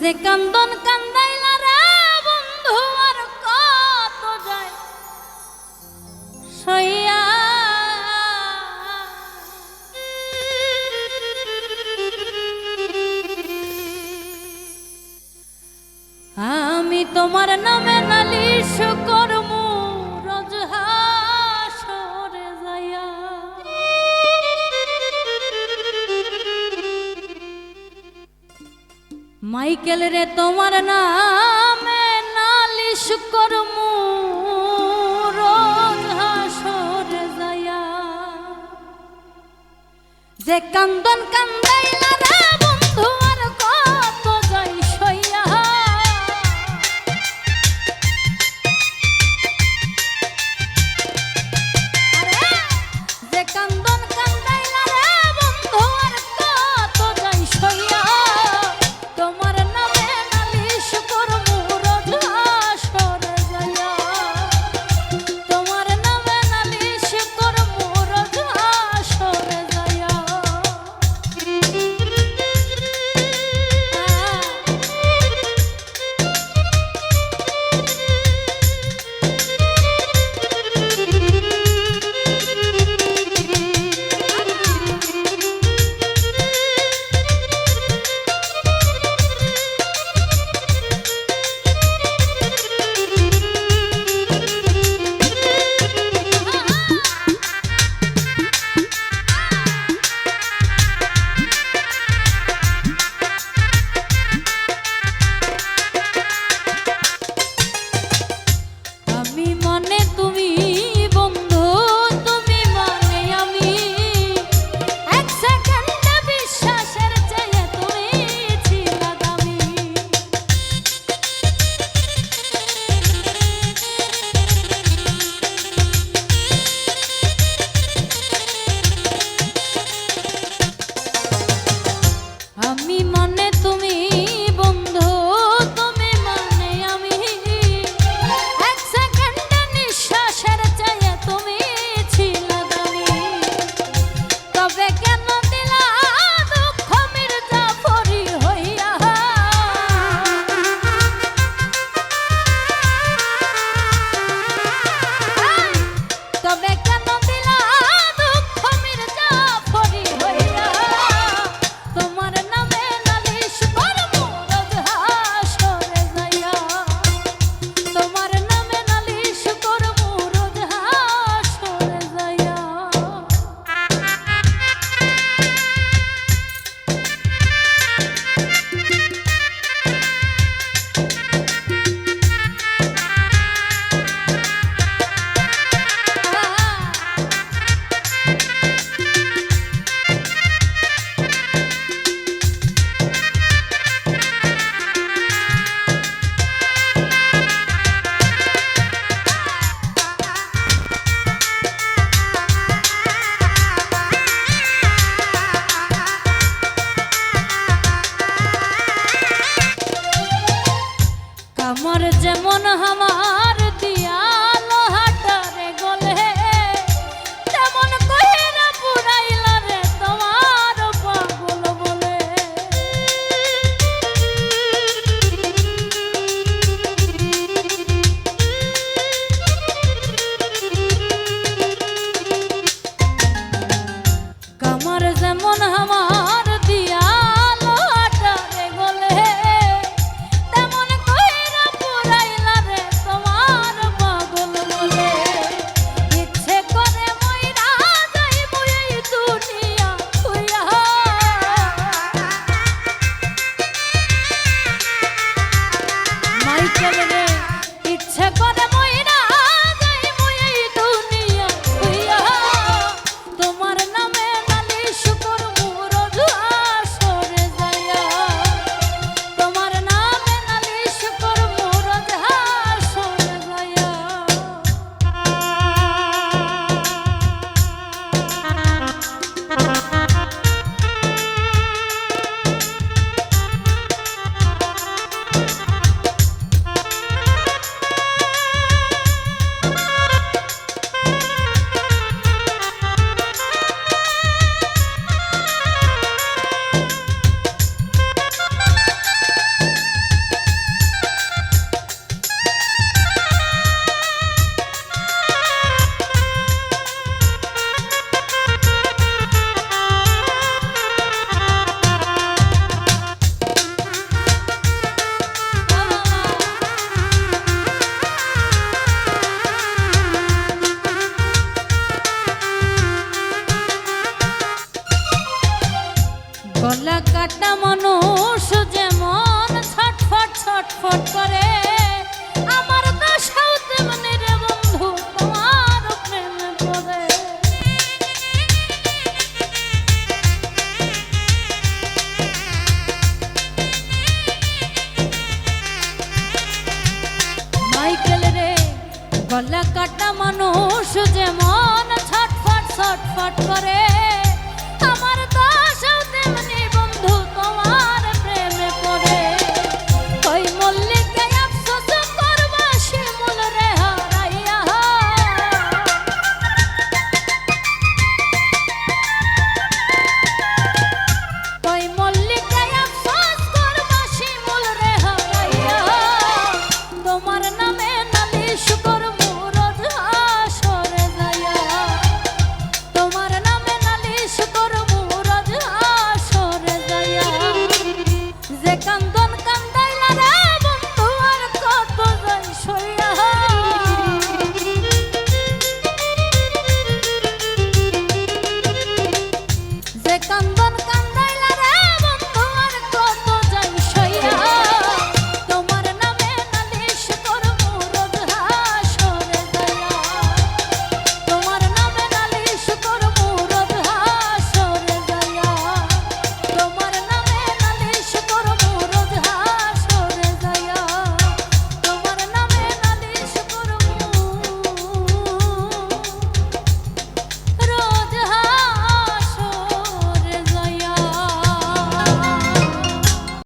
যে কান্দন কান্দাইলা রে বন্ধু আর কত যায়। সইয়া আমি তোমার নামে নালিশ করব। মাইকেল রে তোমার নামে নালিশ করমু। যে কান্দন কান্দাইলা রে বন্ধু তোমার যেমন হামা কাটা মানুষ যেমন ছটফট ছটফট করে। আমার তেমনি গলা কাটা মানুষ যেমন ছটফট ছটফট করে। নামে নালিশ